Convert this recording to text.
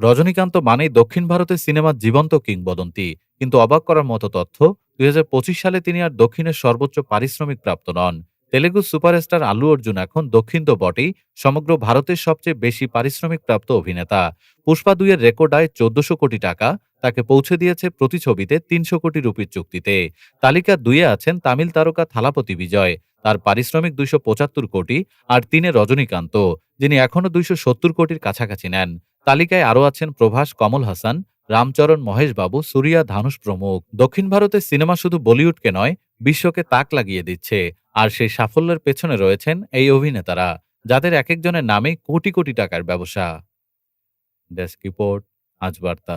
রজনীকান্ত মানেই দক্ষিণ ভারতের সিনেমার জীবন্ত কিংবদন্তি। কিন্তু অবাক করার মতো তথ্য, দুই হাজার পঁচিশ সালে তিনি আর দক্ষিণের সর্বোচ্চ পারিশ্রমিক প্রাপ্ত নন। তেলেগু সুপারস্টার আলু অর্জুন এখন দক্ষিণ তো বটেই, সমগ্র ভারতের সবচেয়ে বেশি পারিশ্রমিক প্রাপ্ত অভিনেতা। পুষ্পা দুইয়ের রেকর্ড আয় চোদ্দশো কোটি টাকা, তাকে পৌঁছে দিয়েছে প্রতি ছবিতে তিনশো কোটি রুপির চুক্তিতে। তালিকা দুইয়ে আছেন তামিল তারকা থালাপতি বিজয়, তার পারিশ্রমিক দুইশো পঁচাত্তর কোটি, আর তিনে রজনীকান্ত। যিনি এখনও দুইশো সত্তর কোটির কাছাকাছি নেন। তালিকায় আরও আছেন প্রভাস কমল হাসান, রামচরণ মহেশবাবু, সুরিয়া ধানুষ প্রমুখ। দক্ষিণ ভারতের সিনেমা শুধু বলিউডকে নয়, বিশ্বকে তাক লাগিয়ে দিচ্ছে। আর সেই সাফল্যের পেছনে রয়েছেন এই অভিনেতারা, যাদের এক একজনের নামে কোটি কোটি টাকার ব্যবসা। ডেস্ক রিপোর্ট, আজ বার্তা।